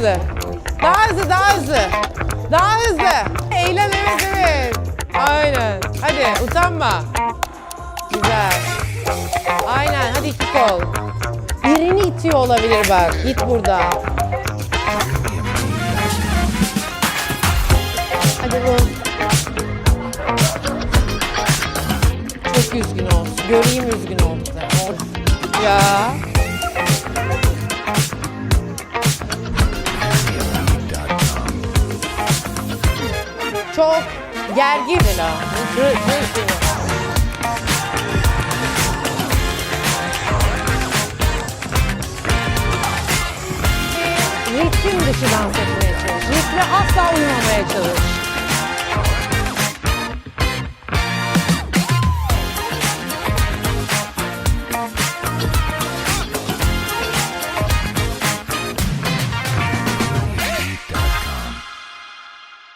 hızlı. Daha hızlı, daha hızlı. Daha hızlı. Eğlen, evet, evet. Aynen. Hadi, utanma. Güzel. Aynen, hadi iki kol. Birini itiyor olabilir bak. Git burada. Hadi bu. Çok üzgün olsun. Göreyim üzgün. Of. Ya. Çok gergin ritim dışı dans etmeye çalış. Ritme asla uymamaya çalış.